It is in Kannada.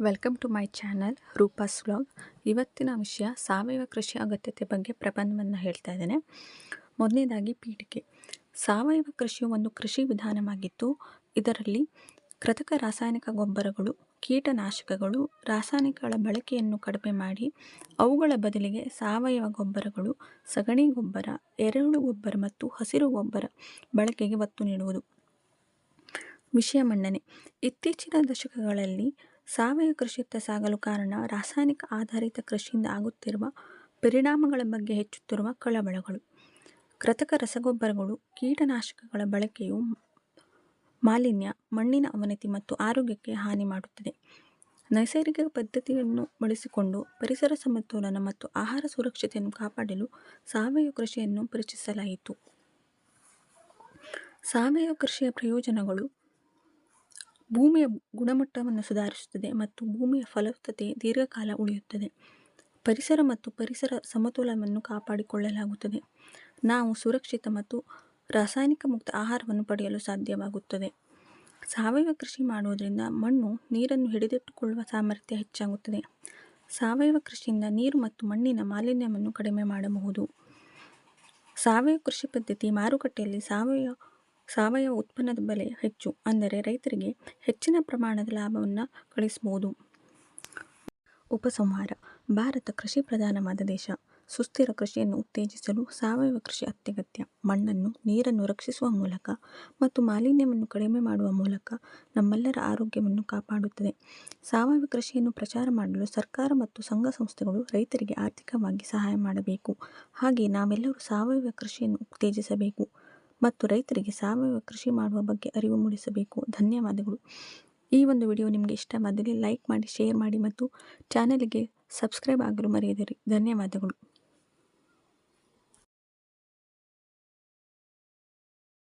Welcome to my channel Roopa's vlog ಇವತ್ತಿನ ವಿಷಯ ಸಾವಯವ ಕೃಷಿ ಅಗತ್ಯತೆ ಬಗ್ಗೆ ಪ್ರಬಂಧವನ್ನು ಹೇಳ್ತಾ ಇದ್ದೇನೆ. ಮೊದಲನೇದಾಗಿ ಪೀಠಿಕೆ ಸಾವಯವ ಕೃಷಿಯು ಒಂದು ಕೃಷಿ ವಿಧಾನವಾಗಿದ್ದು, ಇದರಲ್ಲಿ ಕೃತಕ ರಾಸಾಯನಿಕ ಗೊಬ್ಬರಗಳು, ಕೀಟನಾಶಕಗಳು, ರಾಸಾಯನಿಕಗಳ ಬಳಕೆಯನ್ನು ಕಡಿಮೆ ಮಾಡಿ, ಅವುಗಳ ಬದಲಿಗೆ ಸಾವಯವ ಗೊಬ್ಬರಗಳು, ಸಗಣಿ ಗೊಬ್ಬರ, ಎರೆಹುಳು ಗೊಬ್ಬರ ಮತ್ತು ಹಸಿರು ಗೊಬ್ಬರ ಬಳಕೆಗೆ ಒತ್ತು ನೀಡುವುದು. ವಿಷಯ ಮಂಡನೆ ಇತ್ತೀಚಿನ ದಶಕಗಳಲ್ಲಿ ಸಾವಯವ ಕೃಷಿಯತ್ತ ಸಾಗಲು ಕಾರಣ ರಾಸಾಯನಿಕ ಆಧಾರಿತ ಕೃಷಿಯಿಂದ ಆಗುತ್ತಿರುವ ಪರಿಣಾಮಗಳ ಬಗ್ಗೆ ಹೆಚ್ಚುತ್ತಿರುವ ಕಳವಳಗಳು. ಕೃತಕ ರಸಗೊಬ್ಬರಗಳು, ಕೀಟನಾಶಕಗಳ ಬಳಕೆಯು ಮಾಲಿನ್ಯ, ಮಣ್ಣಿನ ಅವನತಿ ಮತ್ತು ಆರೋಗ್ಯಕ್ಕೆ ಹಾನಿ ಮಾಡುತ್ತದೆ. ನೈಸರ್ಗಿಕ ಪದ್ಧತಿಯನ್ನು ಬಳಸಿಕೊಂಡು ಪರಿಸರ ಸಮತೋಲನ ಮತ್ತು ಆಹಾರ ಸುರಕ್ಷತೆಯನ್ನು ಕಾಪಾಡಲು ಸಾವಯವ ಕೃಷಿಯನ್ನು ಪರಿಚಯಿಸಲಾಯಿತು ಸಾವಯವ ಕೃಷಿಯ ಪ್ರಯೋಜನಗಳು ಭೂಮಿಯ ಗುಣಮಟ್ಟವನ್ನು ಸುಧಾರಿಸುತ್ತದೆ ಮತ್ತು ಭೂಮಿಯ ಫಲವತ್ತತೆ ದೀರ್ಘಕಾಲ ಉಳಿಯುತ್ತದೆ. ಪರಿಸರ ಮತ್ತು ಪರಿಸರ ಸಮತೋಲನವನ್ನು ಕಾಪಾಡಿಕೊಳ್ಳಲಾಗುತ್ತದೆ. ನಾವು ಸುರಕ್ಷಿತ ಮತ್ತು ರಾಸಾಯನಿಕ ಮುಕ್ತ ಆಹಾರವನ್ನು ಪಡೆಯಲು ಸಾಧ್ಯವಾಗುತ್ತದೆ. ಸಾವಯವ ಕೃಷಿ ಮಾಡುವುದರಿಂದ ಮಣ್ಣು ನೀರನ್ನು ಹಿಡಿದಿಟ್ಟುಕೊಳ್ಳುವ ಸಾಮರ್ಥ್ಯ ಹೆಚ್ಚಾಗುತ್ತದೆ. ಸಾವಯವ ಕೃಷಿಯಿಂದ ನೀರು ಮತ್ತು ಮಣ್ಣಿನ ಮಾಲಿನ್ಯವನ್ನು ಕಡಿಮೆ ಮಾಡಬಹುದು. ಸಾವಯವ ಕೃಷಿ ಪದ್ಧತಿ ಮಾರುಕಟ್ಟೆಯಲ್ಲಿ ಸಾವಯವ ಸಾವಯವ ಉತ್ಪನ್ನದ ಬೆಲೆ ಹೆಚ್ಚು ಅಂದರೆ ರೈತರಿಗೆ ಹೆಚ್ಚಿನ ಪ್ರಮಾಣದ ಲಾಭವನ್ನು ಗಳಿಸಬಹುದು ಉಪಸಂಹಾರ. ಭಾರತ ಕೃಷಿ ಪ್ರಧಾನವಾದ ದೇಶ. ಸುಸ್ಥಿರ ಕೃಷಿಯನ್ನು ಉತ್ತೇಜಿಸಲು ಸಾವಯವ ಕೃಷಿ ಅತ್ಯಗತ್ಯ. ಮಣ್ಣನ್ನು, ನೀರನ್ನು ರಕ್ಷಿಸುವ ಮೂಲಕ ಮತ್ತು ಮಾಲಿನ್ಯವನ್ನು ಕಡಿಮೆ ಮಾಡುವ ಮೂಲಕ ನಮ್ಮೆಲ್ಲರ ಆರೋಗ್ಯವನ್ನು ಕಾಪಾಡುತ್ತದೆ. ಸಾವಯವ ಕೃಷಿಯನ್ನು ಪ್ರಚಾರ ಮಾಡಲು ಸರ್ಕಾರ ಮತ್ತು ಸಂಘ ಸಂಸ್ಥೆಗಳು ರೈತರಿಗೆ ಆರ್ಥಿಕವಾಗಿ ಸಹಾಯ ಮಾಡಬೇಕು. ಹಾಗೆ ನಾವೆಲ್ಲರೂ ಸಾವಯವ ಕೃಷಿಯನ್ನು ಉತ್ತೇಜಿಸಬೇಕು. ಮತ್ತು ರೈತರಿಗೆ ಸಾವಯವ ಕೃಷಿ ಮಾಡುವ ಬಗ್ಗೆ ಅರಿವು ಮೂಡಿಸಬೇಕು. ಧನ್ಯವಾದಗಳು. ಈ ಒಂದು ವಿಡಿಯೋ ನಿಮಗೆ ಇಷ್ಟವಾದಲ್ಲಿ ಲೈಕ್ ಮಾಡಿ, ಶೇರ್ ಮಾಡಿ ಮತ್ತು ಚಾನಲ್ಗೆ ಸಬ್ಸ್ಕ್ರೈಬ್ ಆಗಲು ಮರೆಯದಿರಿ. ಧನ್ಯವಾದಗಳು.